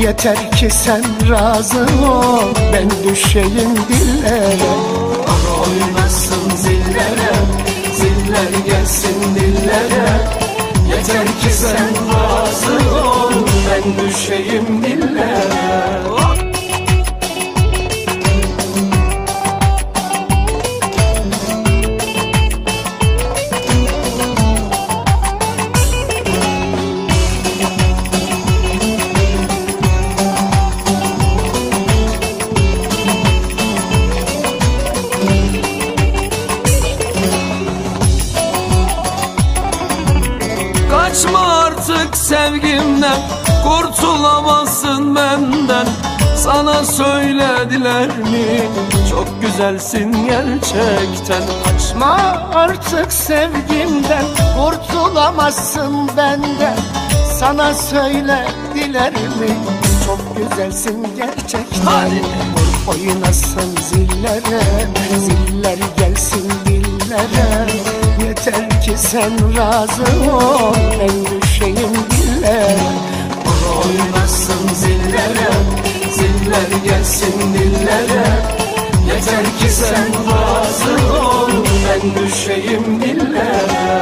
Yeter ki sen razı ol Ben düşeyim dillere. Oynasın zillere Ziller gelsin dillere. Yeter ki sen razı ol Ben düşeyim dillere Kaçma artık sevgimden Kurtulamazsın benden. Sana söylediler mi? Çok güzelsin gerçekten. Kaçma artık sevgimden Kurtulamazsın benden. Sana söyle dilerimi Çok güzelsin gerçekten. Hadi. Vur oynasın zillere Ziller gelsin ki sen razı ol Ben düşeyim dillere Vur oynasın zillere Ziller gelsin dillere. Yeter ki sen razı ol Ben düşeyim dillere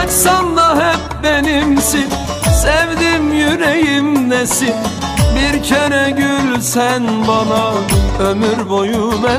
Kaçsam da hep benimsin. Sevdim yüreğimdesin Bir kere gülsen bana Ömür boyu ben